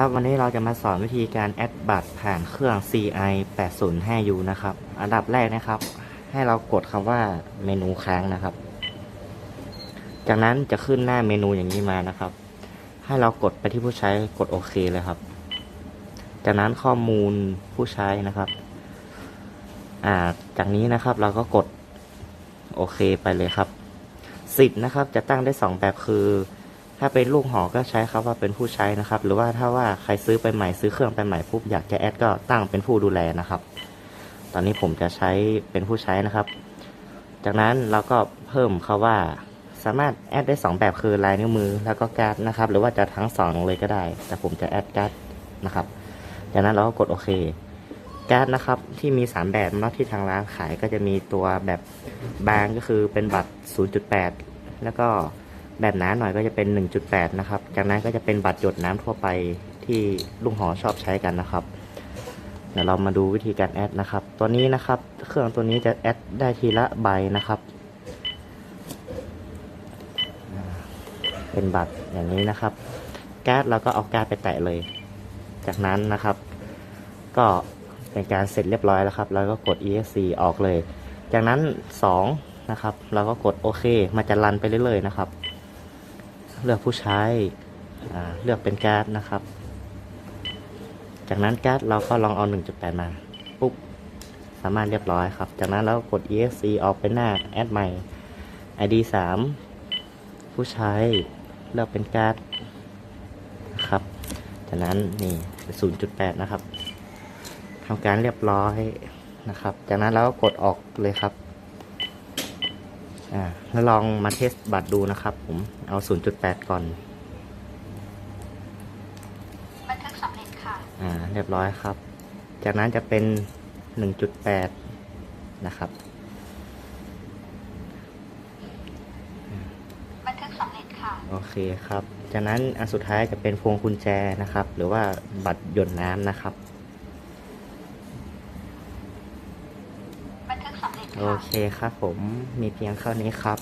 ครับวันนี้เราจะมาสอนวิธีการแอดบัตรผ่านเครื่อง CI 805U นะครับ อันดับแรกนะครับ ให้เรากดคำว่าเมนูค้างนะครับ จากนั้นจะขึ้นหน้าเมนูอย่างนี้มานะครับ ให้เรากดไปที่ผู้ใช้กดโอเคเลยครับ จากนั้นข้อมูลผู้ใช้นะครับ อ่า จากนี้นะครับเราก็กดโอเคไปเลยครับ สิทธิ์นะครับจะตั้งได้สองแบบคือ ถ้าเป็นลูกหอก็ใช้ครับว่าเป็นผู้ใช้นะครับ หรือว่าถ้าว่าใครซื้อไปใหม่ซื้อเครื่องไปใหม่ปุ๊บอยากจะแอดก็ตั้งเป็นผู้ดูแลนะครับ ตอนนี้ผมจะใช้เป็นผู้ใช้นะครับ จากนั้นเราก็เพิ่มคาว่าสามารถแอดได้สองแบบคือลายนิ้วมือแล้วก็การ์ดนะครับ หรือว่าจะทั้งสองเลยก็ได้ แต่ผมจะแอดการ์ดนะครับจากนั้นเราก็กดโอเคการ์ดนะครับที่มี 3 แบบนอกที่ทางร้านขายก็จะมีตัวแบบบางก็คือเป็นบัตร 0.8 แล้วก็ แบบหนาหน่อยก็จะเป็น 1.8 นะครับ จากนั้นก็จะเป็นบัตรหยดน้ำทั่วไปที่ลุงหอชอบใช้กันนะครับ เดี๋ยวเรามาดูวิธีการแอดนะครับ ตัวนี้นะครับ เครื่องตัวนี้จะแอดได้ทีละใบนะครับ เป็นบัตรอย่างนี้นะครับ การ์ดเราก็เอาการ์ดไปแตะเลย จากนั้นนะครับ ก็เป็นการเสร็จเรียบร้อยแล้วครับ แล้วก็กด ESC ออกเลย จากนั้น 2 นะครับ เราก็กดโอเค มันจะรันไปเรื่อยๆนะครับ เลือกผู้ใช้เลือกเป็นการ์ดนะครับ จากนั้นการ์ดเราก็ลองเอา 1.8 มาปุ๊บสามารถเรียบร้อยครับ จากนั้นเรากด ESC ออกเป็นหน้าแอดใหม่ ID 3ผู้ใช้เลือกเป็นการ์ดนะครับ จากนั้นนี่ 0.8 นะครับทำการเรียบร้อยนะครับ จากนั้นเราก็กดออกเลยครับ อ่าแล้วลองมาเทสบัตรดูนะครับผมเอา 0.8 ก่อน บันทึกสำเร็จค่ะ อ่า เรียบร้อยครับ จากนั้นจะเป็น 1.8 นะครับ บันทึกสำเร็จค่ะ โอเคครับ จากนั้นอันสุดท้ายจะเป็นพวงกุญแจนะครับ หรือว่าบัตรหยดน้ำนะครับ บันทึกสำเร็จ โอเคครับผมมีเพียงเท่านี้ครับ